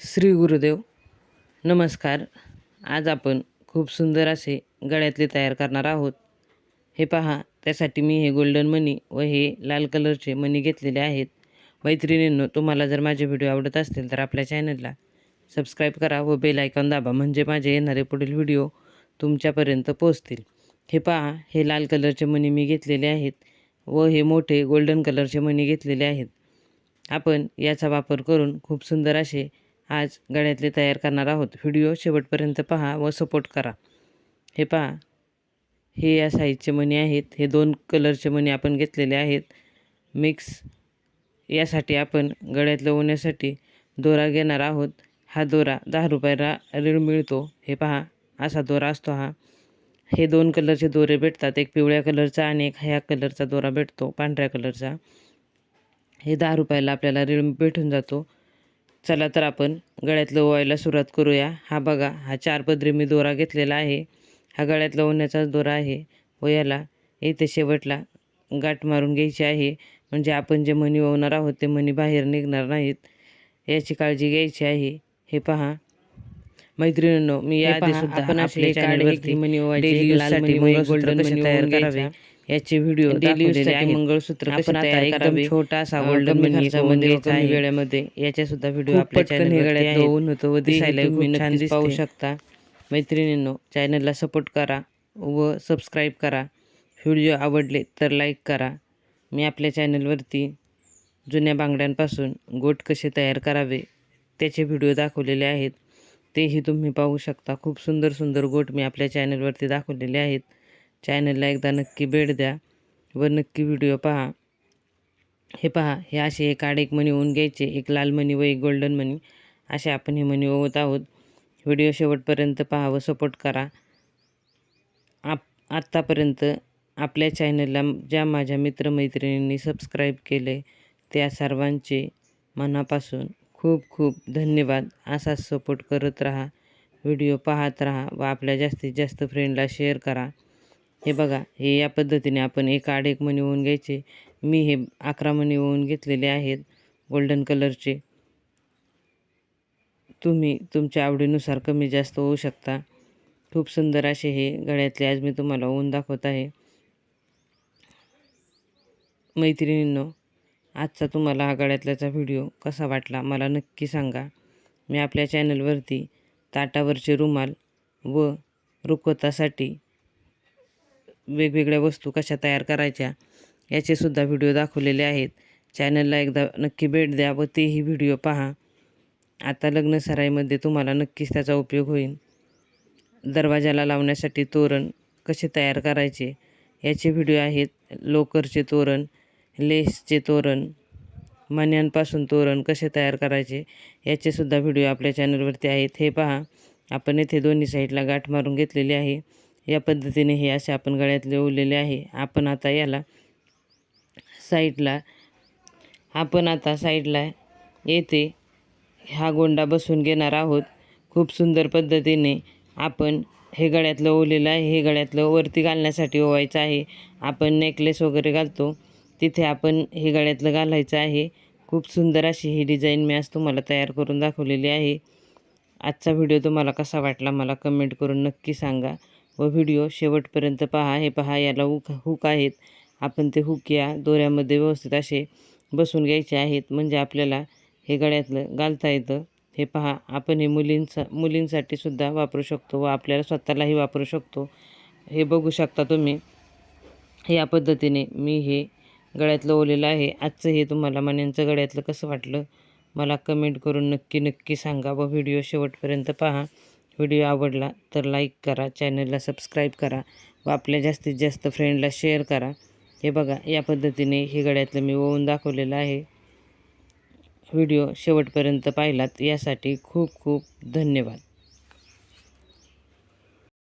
श्री गुरुदेव. नमस्कार. आज आपण खूप सुंदर असे गळ्यातले तयार करणार आहोत. हे पहा त्यासाठी मी हे गोल्डन मनी व हे लाल कलरचे मनी घेतलेले आहेत. मैत्रिणींनो तुम्हाला जर माझे व्हिडिओ आवडत असतील तर आपल्या चॅनलला सबस्क्राईब करा व बेल आयकॉन दाबा म्हणजे माझे येणारे पुढील व्हिडिओ तुमच्यापर्यंत पोहोचतील. हे पहा हे लाल कलरचे मनी मी घेतलेले आहेत व हे मोठे गोल्डन कलरचे मणी घेतलेले आहेत. आपण याचा वापर करून खूप सुंदर असे आज गळ्यातले तयार करणार आहोत. व्हिडिओ शेवटपर्यंत पहा व सपोर्ट करा. हे पहा हे या साईजचे मणी आहेत. हे दोन कलरचे मणी आपण घेतलेले आहेत. मिक्स यासाठी आपण गळ्यातलं ओण्यासाठी दोरा घेणार आहोत. हा दोरा दहा रुपयाला रीळ मिळतो. हे पहा असा दोरा असतो हा. हे दोन कलरचे दोरे भेटतात. एक पिवळ्या कलरचा आणि एक ह्या कलरचा दोरा भेटतो पांढऱ्या कलरचा. हे दहा रुपयाला आपल्याला रीळ भेटून जातो. चला तर आपण गळ्यात ओवायला सुरुवात करूया. हा बघा हा चार पदरी मी दोरा घेतलेला आहे. हा गळ्यात लवण्याचाच दोरा आहे व याला येथे शेवटला गाठ मारून घ्यायची आहे. म्हणजे आपण जे मणी ओवणार आहोत ते मणी बाहेर निघणार नाहीत. याची काळजी घ्यायची आहे. हे पहा. मैत्रिणींनो मी याआधी सुद्धा आपण आपल्या चॅनलवरती मनी यूजसाठी गोल्डन मनी तयार करावे? याचे व्हिडिओ डेली यूजसाठी मंगळसूत्र आपण आता एकदम छोटा असा गोल्डन कमी वेळेमध्ये. याचे सुद्धा व्हिडिओ आपल्या चॅनलवर होऊन होतो व दिसायला छान पाहू शकता. मैत्रिणींनो चॅनलला सपोर्ट करा व सबस्क्राईब करा. व्हिडिओ आवडले तर लाईक करा. मी आपल्या चॅनलवरती जुन्या बांगड्यांपासून गोट कसे तयार करावे त्याचे व्हिडिओ दाखवलेले आहेत. तेही तुम्ही पाहू शकता. खूप सुंदर सुंदर गोट मी आपल्या चॅनलवरती दाखवलेले आहेत. चॅनलला एकदा नक्की भेट द्या व नक्की व्हिडिओ पहा. हे पहा हे असे एक आड एक मणी होऊन घ्यायचे एक लाल मणी व एक गोल्डन मणी. असे आपण हे मणी ओवत आहोत. व्हिडिओ शेवटपर्यंत पहा व सपोर्ट करा. आप आत्तापर्यंत आपल्या चॅनलला ज्या माझ्या मित्रमैत्रिणींनी सबस्क्राईब केले त्या सर्वांचे मनापासून खूप खूप धन्यवाद. असाच सपोर्ट करत राहा व्हिडिओ पाहत राहा व आपल्या जास्तीत जास्त फ्रेंडला शेअर करा. हे बघा हे या पद्धतीने आपण एक आड एक मणी होऊन घ्यायचे. मी हे अकरा मणी होऊन घेतलेले आहेत गोल्डन कलरचे तुम्ही तुमच्या आवडीनुसार कमी जास्त होऊ शकता. खूप सुंदर असे हे गळ्यातले आज मी तुम्हाला ऊन दाखवत आहे. मैत्रिणींनो आजचा तुम्हाला हा गळ्यातल्याचा व्हिडिओ कसा वाटला मला नक्की सांगा. मी आपल्या चॅनलवरती ताटावरचे रुमाल व रुखवतासाठी वेगवेगळ्या वस्तू कशा तयार करायच्या याचेसुद्धा व्हिडिओ दाखवलेले आहेत. चॅनलला एकदा नक्की भेट द्या व तेही व्हिडिओ पहा. आता लग्न सराईमध्ये तुम्हाला नक्कीच त्याचा उपयोग होईल. दरवाजाला लावण्यासाठी तोरण कसे तयार करायचे याचे व्हिडिओ आहेत. लोकरचे तोरण लेसचे तोरण मण्यांपासून तोरण कसे तयार करायचे याचेसुद्धा व्हिडिओ आपल्या चॅनलवरती आहेत. हे पहा. आपण येथे दोन्ही साईडला गाठ मारून घेतलेली आहे. या पद्धतीने हे असे आपण गळ्यातले ओवलेले आहे. आपण आता याला साईडला आपण आता साईडला येथे हा गोंडा बसून घेणार आहोत. खूप सुंदर पद्धतीने आपण हे गळ्यातलं ओवलेलं आहे. हे गळ्यातलं वरती घालण्यासाठी ओवायचं आहे. आपण नेकलेस वगैरे घालतो. तिथे आपण हे गळ्यातलं घालायचं आहे. खूप सुंदर अशी ही डिझाईन मी आज तुम्हाला तयार करून दाखवलेली आहे. आजचा व्हिडिओ तुम्हाला कसा वाटला मला कमेंट करून नक्की सांगा. व व्हिडिओ शेवटपर्यंत पहा. हे पहा याला हुक हुक आहेत. आपण ते हुक या दोऱ्यामध्ये व्यवस्थित असे बसून घ्यायचे आहेत. म्हणजे आपल्याला हे गळ्यातलं घालता येतं. हे पहा आपण हे मुलींचा मुलींसाठी सुद्धा वापरू शकतो व आपल्याला स्वतःलाही वापरू शकतो. हे बघू शकता तुम्ही. या पद्धतीने मी हे गळ्यातलं ओलेलं आहे. आजचं हे तुम्हाला मण्यांचं गळ्यातलं कसं वाटलं? मला कमेंट करून नक्की नक्की सांगा व व्हिडिओ शेवटपर्यंत पहा. व्हिडिओ आवडला तर लाईक करा चॅनलला सबस्क्राईब करा व आपल्या जास्तीत जास्त फ्रेंडला शेअर करा. हे बघा या पद्धतीने हे गळ्यातलं मी ओवून दाखवलेलं आहे. व्हिडिओ शेवटपर्यंत पाहिलात यासाठी खूप खूप धन्यवाद.